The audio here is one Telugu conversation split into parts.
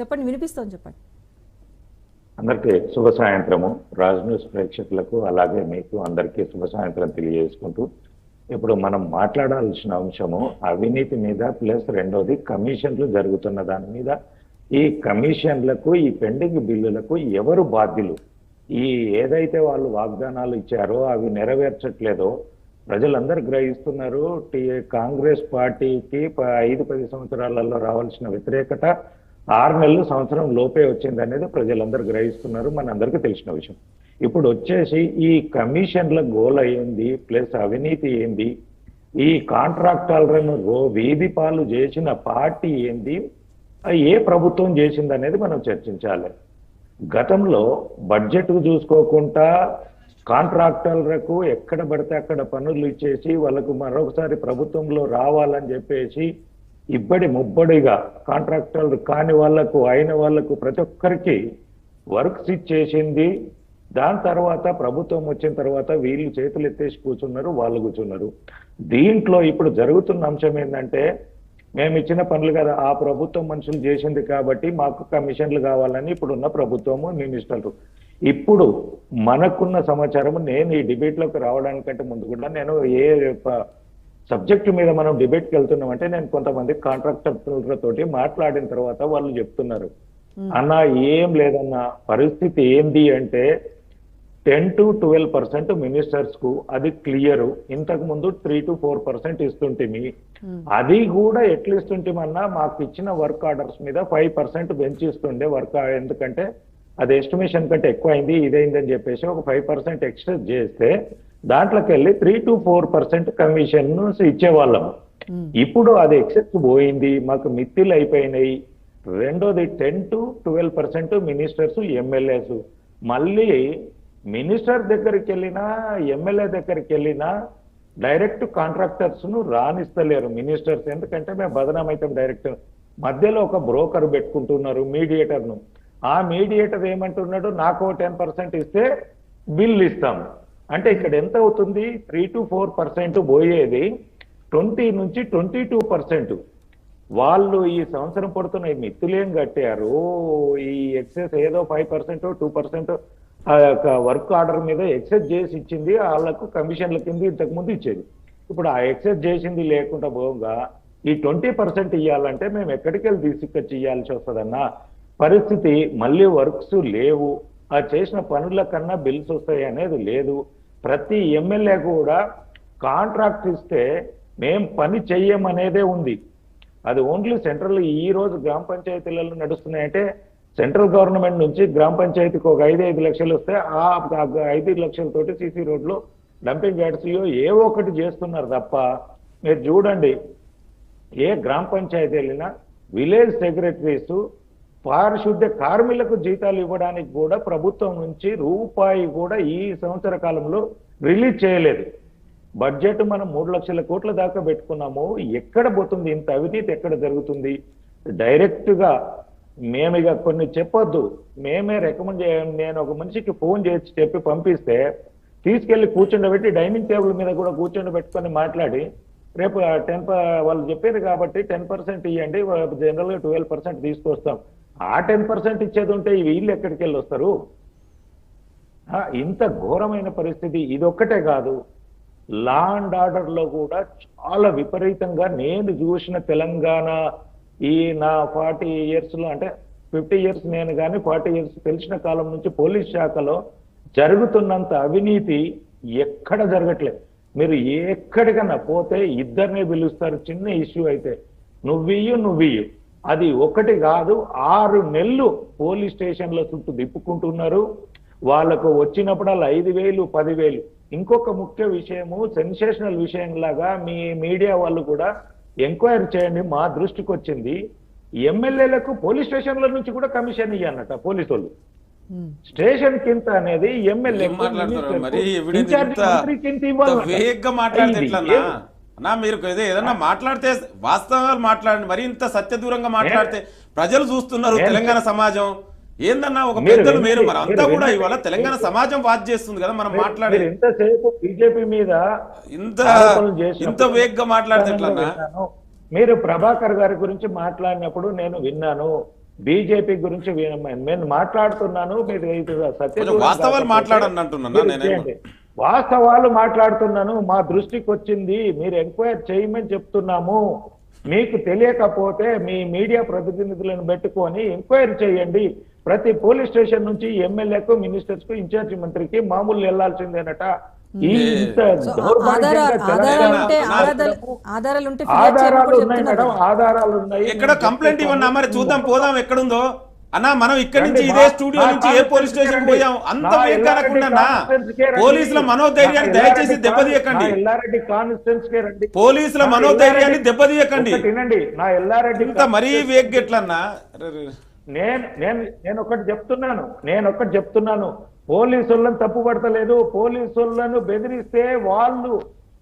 చెప్పండి వినిపిస్తోంది చెప్పండి. అందరికీ శుభ సాయంత్రము. రాజ్ న్యూస్ ప్రేక్షకులకు అలాగే మీకు అందరికీ శుభ సాయంత్రం తెలియజేసుకుంటూ ఇప్పుడు మనం మాట్లాడాల్సిన అంశము అవినీతి మీద ప్లస్ రెండోది కమిషన్లు జరుగుతున్న దాని మీద. ఈ కమిషన్లకు ఈ పెండింగ్ బిల్లులకు ఎవరు బాధ్యులు? ఈ ఏదైతే వాళ్ళు వాగ్దానాలు ఇచ్చారో అవి నెరవేర్చట్లేదో ప్రజలందరూ గ్రహిస్తున్నారు. టీ కాంగ్రెస్ పార్టీకి ఐదు పది సంవత్సరాలలో రావాల్సిన వ్యతిరేకత ఆరు నెలలు సంవత్సరం లోపే వచ్చింది అనేది ప్రజలందరూ గ్రహిస్తున్నారు. మనందరికీ తెలిసిన విషయం. ఇప్పుడు వచ్చేసి ఈ కమిషన్ల గోల్ అయింది ప్లస్ అవినీతి ఏంది ఈ కాంట్రాక్టర్లను రో వీధి పాలు చేసిన పార్టీ ఏంది ఏ ప్రభుత్వం చేసింది అనేది మనం చర్చించాలి. గతంలో బడ్జెట్ చూసుకోకుండా కాంట్రాక్టర్లకు ఎక్కడ పడితే అక్కడ పనులు ఇచ్చేసి వాళ్ళకు మరొకసారి ప్రభుత్వంలో రావాలని చెప్పేసి ఇబ్బడి ముబ్బడిగా కాంట్రాక్టర్లు కాని వాళ్ళకు అయిన వాళ్ళకు ప్రతి ఒక్కరికి వర్క్స్ ఇచ్చేసింది దాని తర్వాత ప్రభుత్వం వచ్చిన తర్వాత వీళ్ళు చేతులు ఎత్తేసి కూర్చున్నారు వాళ్ళు కూర్చున్నారు. దీంట్లో ఇప్పుడు జరుగుతున్న అంశం ఏంటంటే మేము ఇచ్చిన పనులు కదా ఆ ప్రభుత్వం మనుషులు చేసింది కాబట్టి మాకు కమిషన్లు కావాలని ఇప్పుడున్న ప్రభుత్వము మినిస్టర్లు ఇప్పుడు మనకున్న సమాచారం నేను ఈ డిబేట్లోకి రావడానికంటే ముందు కూడా నేను ఏ సబ్జెక్ట్ మీద మనం డిబేట్కి వెళ్తున్నాం అంటే నేను కొంతమంది కాంట్రాక్టర్లతోటి మాట్లాడిన తర్వాత వాళ్ళు చెప్తున్నారు. అన్న ఏం లేదన్న పరిస్థితి ఏంది అంటే టెన్ టు ట్వెల్వ్ పర్సెంట్ మినిస్టర్స్కు అది క్లియర్. ఇంతకు ముందు త్రీ టు ఫోర్ పర్సెంట్ ఇస్తుంటిమి. అది కూడా ఎట్లా ఇస్తుంటిమన్నా మాకు ఇచ్చిన వర్క్ ఆర్డర్స్ మీద ఫైవ్ పర్సెంట్ బెంచ్ ఇస్తుండే వర్క్ ఎందుకంటే అది ఎస్టిమేషన్ కంటే ఎక్కువ అయింది ఇదైందని చెప్పేసి ఒక ఫైవ్ పర్సెంట్ ఎక్స్ట్రా చేస్తే దాంట్లోకి వెళ్ళి three to four percent commission ఇచ్చేవాళ్ళం ఇప్పుడు అది ఎక్సెస్ పోయింది మాకు మిత్తిలు అయిపోయినాయి. రెండోది ten to twelve percent ministers MLAs మళ్ళీ మినిస్టర్ దగ్గరికి వెళ్ళినా ఎమ్మెల్యే దగ్గరికి వెళ్ళినా డైరెక్ట్ కాంట్రాక్టర్స్ను రానిస్తలేరు మినిస్టర్స్ ఎందుకంటే మేము బదనాం అవుతాం డైరెక్ట్ మధ్యలో ఒక బ్రోకర్ పెట్టుకుంటున్నారు మీడియేటర్ను ఆ మీడియేటర్ ఏమంటున్నాడు నాకు టెన్ పర్సెంట్ ఇస్తే బిల్ ఇస్తాం అంటే ఇక్కడ ఎంత అవుతుంది? త్రీ టు ఫోర్ పర్సెంట్ పోయేది ట్వంటీ నుంచి ట్వంటీ టూ పర్సెంట్ వాళ్ళు ఈ సంవత్సరం పడుతున్న ఈ మిత్తులేం కట్టారు? ఈ ఎక్సెస్ ఏదో ఫైవ్ పర్సెంట్ టూ పర్సెంట్ ఆ యొక్క వర్క్ ఆర్డర్ మీద ఎక్సెస్ చేసి ఇచ్చింది వాళ్ళకు కమిషన్ల కింద ఇంతకుముందు ఇచ్చేది. ఇప్పుడు ఆ ఎక్సెస్ చేసింది లేకుండా పోగా ఈ ట్వంటీ పర్సెంట్ ఇవ్వాలంటే మేము ఎక్కడికి వెళ్ళి తీసుకొచ్చి ఇవ్వాల్సి వస్తుందన్న? పరిస్థితి మళ్ళీ వర్క్స్ లేవు. ఆ చేసిన పనుల కన్నా బిల్స్ వస్తాయి అనేది లేదు. ప్రతి ఎమ్మెల్యే కూడా కాంట్రాక్ట్ ఇస్తే మేం పని చెయ్యమనేదే ఉంది. అది ఓన్లీ సెంట్రల్ ఈ రోజు గ్రామ పంచాయతీలలో నడుస్తున్నాయంటే సెంట్రల్ గవర్నమెంట్ నుంచి గ్రామ పంచాయతీకి ఒక ఐదు ఐదు లక్షలు వస్తే ఆ ఐదు లక్షలతోటి సీసీ రోడ్లు డంపింగ్ యార్డ్స్ ఏ ఒకటి చేస్తున్నారు తప్ప. మీరు చూడండి ఏ గ్రామ పంచాయతీ వెళ్ళినా విలేజ్ సెక్రటరీస్ పారిశుద్ధ్య కార్మికులకు జీతాలు ఇవ్వడానికి కూడా ప్రభుత్వం నుంచి రూపాయి కూడా ఈ సంవత్సర కాలంలో రిలీజ్ చేయలేదు. బడ్జెట్ మనం మూడు లక్షల కోట్ల దాకా పెట్టుకున్నాము. ఎక్కడ పోతుంది? ఇంత అవినీతి ఎక్కడ జరుగుతుంది? డైరెక్ట్గా మేము ఇక కొన్ని చెప్పొద్దు. మేమే రికమెండ్ చేయ నేను ఒక మనిషికి ఫోన్ చేసి చెప్పి పంపిస్తే తీసుకెళ్ళి కూర్చుండబెట్టి డైనింగ్ టేబుల్ మీద కూడా కూర్చొని పెట్టుకొని మాట్లాడి రేపు టెన్ వాళ్ళు చెప్పారు కాబట్టి టెన్ పర్సెంట్ ఇవ్వండి జనరల్గా ట్వెల్వ్ పర్సెంట్ తీసుకొస్తాం. ఆ టెన్ పర్సెంట్ ఇచ్చేది ఉంటే ఈ వీళ్ళు ఎక్కడికి వెళ్ళి వస్తారు? ఇంత ఘోరమైన పరిస్థితి ఇదొక్కటే కాదు. లా అండ్ ఆర్డర్లో కూడా చాలా విపరీతంగా నేను చూసిన తెలంగాణ ఈ నా ఫార్టీ ఇయర్స్లో అంటే ఫిఫ్టీ ఇయర్స్ నేను కానీ ఫార్టీ ఇయర్స్ తెలిసిన కాలం నుంచి పోలీస్ శాఖలో జరుగుతున్నంత అవినీతి ఎక్కడ జరగట్లేదు. మీరు ఎక్కడికన్నా పోతే ఇద్దరినే పిలుస్తారు చిన్న ఇష్యూ అయితే. నువ్వియ్యు నువ్వియ్యు అది ఒకటి కాదు ఆరు నెలలు పోలీస్ స్టేషన్ల చుట్టూ తిప్పుకుంటున్నారు. వాళ్ళకు వచ్చినప్పుడల్లా ఐదు వేలు పదివేలు ఇంకొక ముఖ్య విషయము సెన్సేషనల్ విషయం లాగా మీ మీడియా వాళ్ళు కూడా ఎంక్వైరీ చేయండి మా దృష్టికి వచ్చింది. ఎమ్మెల్యేలకు పోలీస్ స్టేషన్ల నుంచి కూడా కమిషన్ ఇయ్యన్నట పోలీసు వాళ్ళు. స్టేషన్ కింద అనేది ఎమ్మెల్యే ఏం మాట్లాడుతున్నారు మరి? ఎవిడెన్స్ అన్నా మీరు ఏదో ఏదన్నా మాట్లాడితే వాస్తవాలు మాట్లాడండి. మరి ఇంత సత్య దూరంగా మాట్లాడితే ప్రజలు చూస్తున్నారు నేను- తెలంగాణ సమాజం. ఏందన్నా ఒక పెద్దలు మీరు మరి అంతా కూడా. ఇవాళ తెలంగాణ సమాజం వాచ్ చేస్తుంది కదా మనం మాట్లాడే బీజేపీ మీద ఇంత ఇంత వేగంగా మాట్లాడితే ఎట్లన్నా. మీరు ప్రభాకర్ గారి గురించి మాట్లాడినప్పుడు నేను విన్నాను. బీజేపీ గురించి నేను మాట్లాడుతున్నాను. మీరు వాస్తవాలు మాట్లాడండి అంటున్నాను. వాస్తవాలు మాట్లాడుతున్నాను మా దృష్టికి వచ్చింది మీరు ఎంక్వైరీ చేయమని చెప్తున్నాము. మీకు తెలియకపోతే మీ మీడియా ప్రతినిధులను పెట్టుకొని ఎంక్వైరీ చేయండి. ప్రతి పోలీస్ స్టేషన్ నుంచి ఎమ్మెల్యేకు మినిస్టర్స్కు ఇన్ఛార్జి మంత్రికి మామూలు వెళ్ళాల్సిందేనట. ఆధారాలు ఉన్నాయి మేడం ఆధారాలు ఉన్నాయి. ఎక్కడ కంప్లైంట్ ఇవ్వన్నా మరి చూద్దాం పోదాం ఎక్కడుందో. అన్నా మనం ఇక్కడి నుంచి ఇదే స్టూడియో నుంచి ఏ పోలీస్ స్టేషన్. పోయాం? అంత రండి. పోలీసుల మనోధైర్యాన్ని దయచేసి దెబ్బతీయకండి. పోలీసుల మనోధైర్యాన్ని దెబ్బతీయకండి. వినండి నా ఎల్లారెడ్డి ఇంత మరీ వేగ్ ఎట్లన్నా? నేను నేను నేను ఒకటి చెప్తున్నాను. నేను ఒకటి చెప్తున్నాను. పోలీసులను తప్పు పడతలేదు. పోలీసులను బెదిరిస్తే వాళ్ళు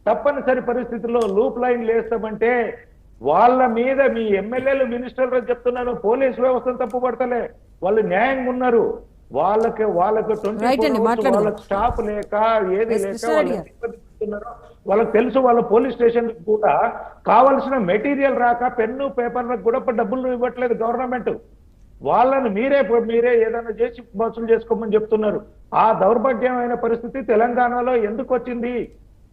తప్పనిసరి పరిస్థితుల్లో లూప్ లైన్ లేస్తామంటే వాళ్ళ మీద మీ ఎమ్మెల్యేలు మినిస్టర్లు చెప్తున్నాను పోలీస్ వ్యవస్థను తప్పు పడతలే వాళ్ళు న్యాయంగా ఉన్నారు. వాళ్ళకి వాళ్ళకి. వాళ్ళకి స్టాఫ్ లేక ఏది లేక. వాళ్ళకి తెలుసు వాళ్ళ పోలీస్ స్టేషన్ కూడా కావలసిన మెటీరియల్ రాక పెన్ను పేపర్లకు కూడా డబ్బులు ఇవ్వట్లేదు గవర్నమెంట్. వాళ్ళని మీరే మీరే ఏదైనా చేసి వసూలు చేసుకోమని చెప్తున్నారు. ఆ దౌర్భాగ్యమైన పరిస్థితి తెలంగాణలో ఎందుకు వచ్చింది?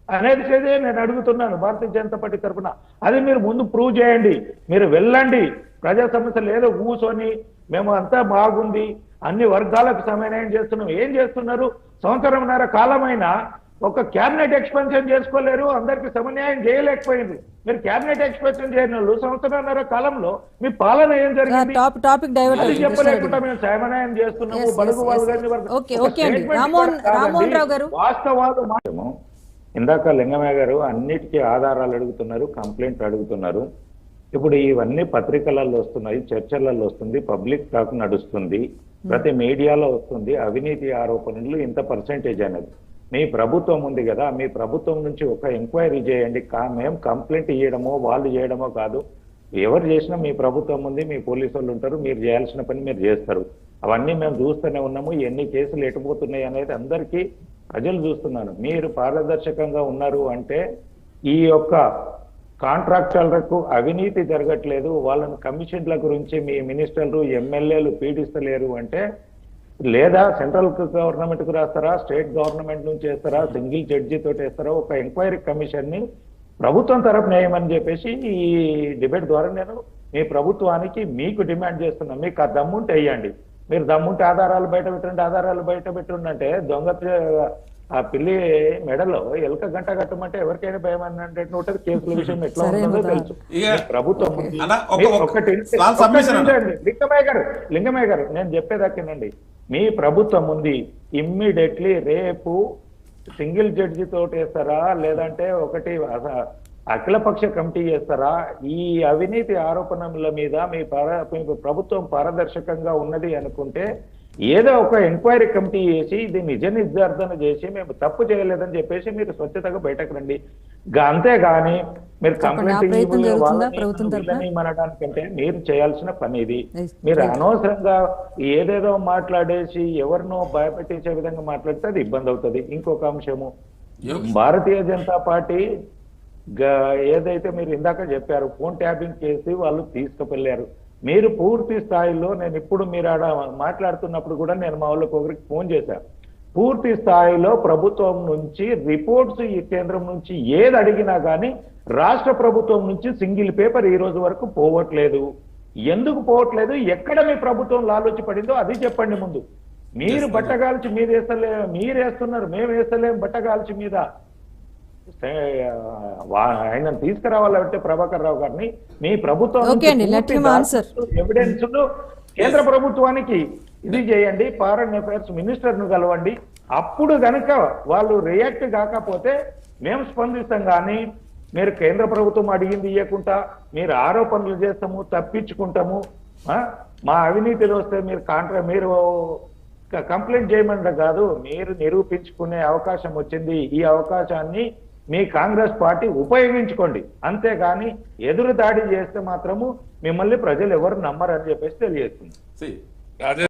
అనేది చేదే నేను అడుగుతున్నాను భారతీయ జనతా పార్టీ తరఫున. అది మీరు ముందు ప్రూవ్ చేయండి. మీరు వెళ్ళండి. ప్రజా సమస్యలు ఏదో కూర్చొని మేము అంతా బాగుంది. అన్ని వర్గాలకు సమన్వయం చేస్తున్నాం. ఏం చేస్తున్నారు? సంవత్సరంన్నర కాలమైన ఒక క్యాబినెట్ ఎక్స్పెన్షన్ చేసుకోలేరు అందరికి సమన్యాయం చేయలేకపోయింది. మీరు క్యాబినెట్ ఎక్స్పెన్షన్ చేయని వాళ్ళు సంవత్సరంన్నర కాలంలో మీ పాలన ఏం జరిగింది? అది చెప్పలేకుండా మేము సమన్వయం చేస్తున్నాము. బడుగు yes, వాళ్ళు. వాస్తవాలు ఇందాక లింగమయ్య గారు అన్నిటికీ ఆధారాలు అడుగుతున్నారు కంప్లైంట్ అడుగుతున్నారు. ఇప్పుడు ఇవన్నీ పత్రికలలో వస్తున్నాయి చర్చలలో వస్తుంది పబ్లిక్ టాక్ నడుస్తుంది ప్రతి మీడియాలో వస్తుంది అవినీతి ఆరోపణలు ఇంత పర్సెంటేజ్ అనేది. మీ ప్రభుత్వం ఉంది కదా మీ ప్రభుత్వం నుంచి ఒక ఎంక్వైరీ చేయండి. కా- మేము కంప్లైంట్ ఇవ్వడమో వాళ్ళు చేయడమో కాదు. ఎవరు చేసినా మీ ప్రభుత్వం ఉంది మీ పోలీసు వాళ్ళు ఉంటారు మీరు చేయాల్సిన పని మీరు చేస్తారు. అవన్నీ మేము చూస్తూనే ఉన్నాము ఎన్ని కేసులు ఎటుపోతున్నాయి అనేది అందరికీ ప్రజలు చూస్తున్నారు. మీరు పారదర్శకంగా ఉన్నారు అంటే ఈ యొక్క కాంట్రాక్టర్లకు అవినీతి జరగట్లేదు. వాళ్ళని కమిషన్ల గురించి మీ మినిస్టర్లు ఎమ్మెల్యేలు పీడిస్తలేరు అంటే లేదా సెంట్రల్ గవర్నమెంట్కు రాస్తారా స్టేట్ గవర్నమెంట్ నుంచి వేస్తారా సింగిల్ జడ్జి తోటి వేస్తారా ఒక ఎంక్వైరీ కమిషన్ని ప్రభుత్వం తరపు న్యాయమని చెప్పేసి ఈ డిబేట్ ద్వారా నేను మీ ప్రభుత్వానికి మీకు డిమాండ్ చేస్తున్నా. మీకు ఆ దమ్ముంటే వేయండి. మీరు దమ్ముంటే ఆధారాలు బయట పెట్టండి ఆధారాలు బయట పెట్టండి అంటే దొంగ ఆ పిల్లి మెడలో ఎలక గంట కట్టమంటే ఎవరికైనా భయం అంటే ఉంటుంది కేసుల విషయం ఎట్లా ఉంటుందో. తెలుసు ప్రభుత్వం ఉంది. అన్న, ఒక- మీ- ఒక- ఒకటి లింగమయ్య గారు లింగమయ్య గారు నేను చెప్పేదాకేనండి మీ ప్రభుత్వం ఉంది ఇమ్మీడియట్లీ రేపు సింగిల్ జడ్జి తోటి వేస్తారా లేదంటే ఒకటి అఖిలపక్ష కమిటీ చేస్తారా? ఈ అవినీతి ఆరోపణల మీద మీ పార- మీ ప్రభుత్వం పారదర్శకంగా ఉన్నది అనుకుంటే ఏదో ఒక ఎంక్వైరీ కమిటీ చేసి ఇది నిజ నిర్ధారణ చేసి మేము తప్పు చేయలేదని చెప్పేసి మీరు స్వచ్ఛతగా బయటకు రండి. అంతేగాని మీరు కంప్లైంట్ అనడానికంటే మీరు చేయాల్సిన పని ఇది. మీరు. అనవసరంగా ఏదేదో మాట్లాడేసి ఎవరినో భయపెట్టించే విధంగా మాట్లాడితే అది ఇబ్బంది అవుతుంది. ఇంకొక అంశము. భారతీయ జనతా పార్టీ ఏదైతే మీరు ఇందాక చెప్పారు ఫోన్ ట్యాపింగ్ చేసి వాళ్ళు తీసుకువెళ్ళారు మీరు పూర్తి స్థాయిలో నేను ఇప్పుడు మీరు ఆడ మాట్లాడుతున్నప్పుడు కూడా నేను మా వాళ్ళకి ఒకరికి ఫోన్ చేశాను పూర్తి స్థాయిలో ప్రభుత్వం నుంచి రిపోర్ట్స్ ఈ కేంద్రం నుంచి ఏది అడిగినా కానీ రాష్ట్ర ప్రభుత్వం నుంచి సింగిల్ పేపర్ ఈ రోజు వరకు పోవట్లేదు. ఎందుకు పోవట్లేదు? ఎక్కడ మీ ప్రభుత్వం లాలోచి పడిందో అది చెప్పండి ముందు. మీరు బట్టగాల్చి మీరు వేస్తలే మీరు వేస్తున్నారు మేము వేస్తలేం బట్టగాల్చి మీద. ఆయన తీసుకురావాలంటే ప్రభాకర్ రావు గారిని మీ ప్రభుత్వం. ఎవిడెన్స్ కేంద్ర ప్రభుత్వానికి ఇది చేయండి ఫారెన్ అఫైర్స్ మినిస్టర్ను కలవండి అప్పుడు గనుక వాళ్ళు రియాక్ట్ కాకపోతే మేము స్పందిస్తాం కానీ మీరు కేంద్ర ప్రభుత్వం అడిగింది ఇవ్వకుండా మీరు ఆరోపణలు చేస్తాము తప్పించుకుంటాము? మా అవినీతిలో వస్తే మీరు కాంట్రా మీరు కంప్లైంట్ చేయమంట కాదు మీరు నిరూపించుకునే అవకాశం వచ్చింది ఈ అవకాశాన్ని మీ కాంగ్రెస్ పార్టీ ఉపయోగించుకోండి. అంతేగాని ఎదురు దాడి చేస్తే మాత్రము మిమ్మల్ని ప్రజలు ఎవరు నమ్మరని చెప్పేసి తెలియజేస్తుంది.